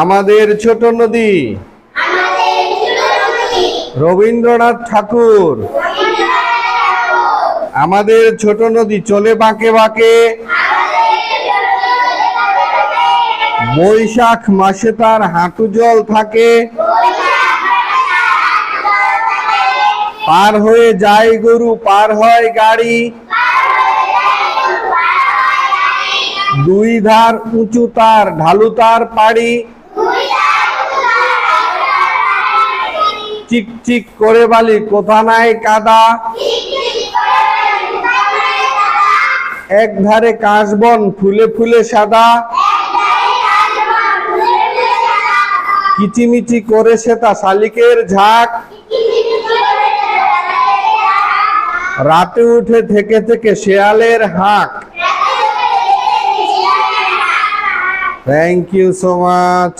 আমাদের ছোট নদী। রবীন্দ্রনাথ ঠাকুর। আমাদের ছোট নদী চলে বাঁকে বাঁকে। বৈশাখ মাসে তার হাঁটু জল থাকে। পার হয়ে যায় গরু, পার হয় গাড়ি। দুই ধার উঁচু তার, ঢালু তার পাড়ি। চিক চিক করে বালি, কোথা নাই কাদা? এক ধারে কাশবন, ফুলে ফুলে সাদা। কিচিমিচি করে সেটা শালিকের ঝাঁক। রাতে উঠে থেকে থেকে শেয়ালের হাঁক। Thank you so much